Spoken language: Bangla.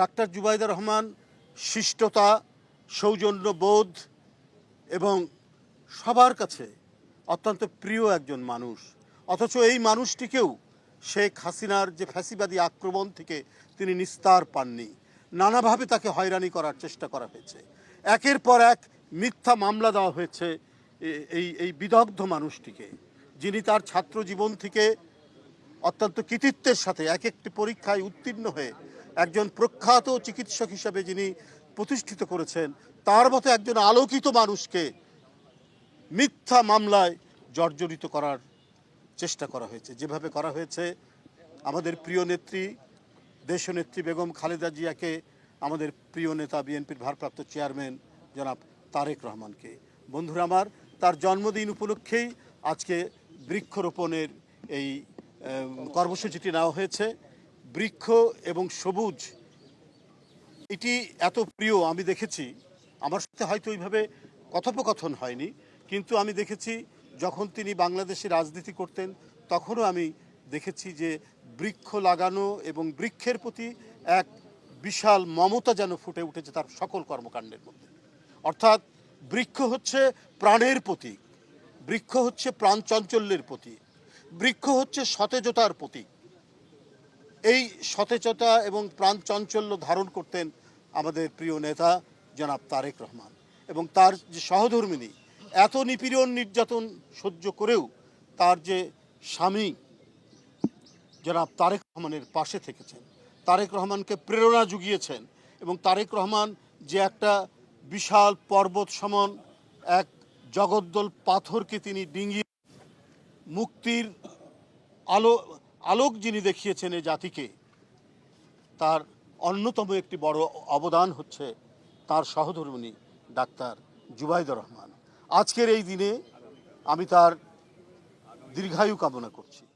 ডাক্তার জুবাইদা রহমান শিষ্টতা, সৌজন্যবোধ এবং সবার কাছে অত্যন্ত প্রিয় একজন মানুষ। অথচ এই মানুষটিকেও শেখ হাসিনার যে ফ্যাসিবাদী আক্রমণ থেকে তিনি নিস্তার পাননি। নানাভাবে তাকে হয়রানি করার চেষ্টা করা হয়েছে। একের পর এক মিথ্যা মামলা দেওয়া হয়েছে এই এই বিদগ্ধ মানুষটিকে, যিনি তার ছাত্র জীবন থেকে অত্যন্ত কৃতিত্বের সাথে এক একটি পরীক্ষায় উত্তীর্ণ হয়ে একজন প্রখ্যাত চিকিৎসক হিসাবে যিনি প্রতিষ্ঠিত করেছেন, তার মতো একজন আলোকিত মানুষকে মিথ্যা মামলায় জর্জরিত করার চেষ্টা করা হয়েছে। যেভাবে করা হয়েছে, আমাদের প্রিয় নেত্রী, দেশনেত্রী বেগম খালেদা জিয়াকে, আমাদের প্রিয় নেতা বিএনপির ভারপ্রাপ্ত চেয়ারম্যান জনাব তারেক রহমানকে। বন্ধুরা আমার, তার জন্মদিন উপলক্ষেই আজকে বৃক্ষরোপণের এই কর্মসূচিটি নেওয়া হয়েছে। বৃক্ষ এবং সবুজ, এটি এত প্রিয়, আমি দেখেছি। আমার সাথে হয়তো ওইভাবে কথোপকথন হয়নি, কিন্তু আমি দেখেছি যখন তিনি বাংলাদেশে রাজনীতি করতেন, তখনও আমি দেখেছি যে বৃক্ষ লাগানো এবং বৃক্ষের প্রতি এক বিশাল মমতা যেন ফুটে উঠেছে তার সকল কর্মকাণ্ডের মধ্যে। অর্থাৎ বৃক্ষ হচ্ছে প্রাণের প্রতীক, বৃক্ষ হচ্ছে প্রাণ চাঞ্চল্যের প্রতীক, বৃক্ষ হচ্ছে সতেজতার প্রতীক। এই সতেজতা এবং প্রাণ চাঞ্চল্য ধারণ করতেন আমাদের প্রিয় নেতা জনাব তারেক রহমান। এবং তার যে সহধর্মিনী, এত নিপীড়ন, নির্যাতন সহ্য করেও তার যে স্বামী জনাব তারেক রহমানের পাশে থেকেছেন। তারেক রহমানকে প্রেরণা জুগিয়েছেন এবং তারেক রহমান যে একটা বিশাল পর্বত সমান এক জগদ্দল পাথরকে তিনি ডিঙ্গিয়ে মুক্তির আলো আলোক যিনি দেখিয়েছেন এই জাতিকে, তার অন্যতম একটি বড় অবদান হচ্ছে তার সহধর্মিনী ডাক্তার জুবাইদুর রহমান। আজকের এই দিনে আমি তার দীর্ঘায়ু কামনা করছি।